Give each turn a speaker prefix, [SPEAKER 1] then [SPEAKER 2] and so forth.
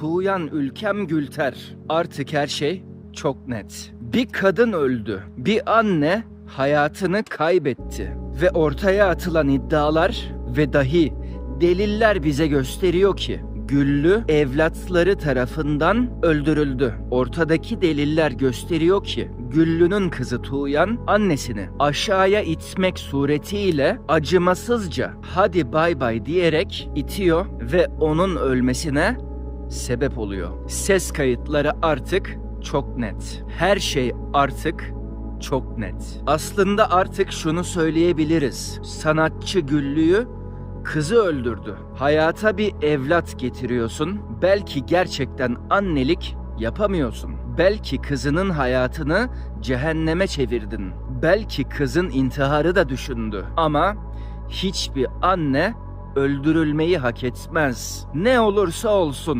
[SPEAKER 1] Tuğyan ülkem Gülter. Artık her şey çok net. Bir kadın öldü. Bir anne hayatını kaybetti. Ve ortaya atılan iddialar ve dahi deliller bize gösteriyor ki Güllü evlatları tarafından öldürüldü. Ortadaki deliller gösteriyor ki Güllü'nün kızı Tuğyan annesini aşağıya itmek suretiyle acımasızca hadi bay bay diyerek itiyor ve onun ölmesine sebep oluyor. Ses kayıtları artık çok net. Her şey artık çok net. Aslında artık şunu söyleyebiliriz. Sanatçı Güllü'yü kızı öldürdü. Hayata bir evlat getiriyorsun. Belki gerçekten annelik yapamıyorsun. Belki kızının hayatını cehenneme çevirdin. Belki kızın intiharı da düşündü. Ama hiçbir anne öldürülmeyi hak etmez. Ne olursa olsun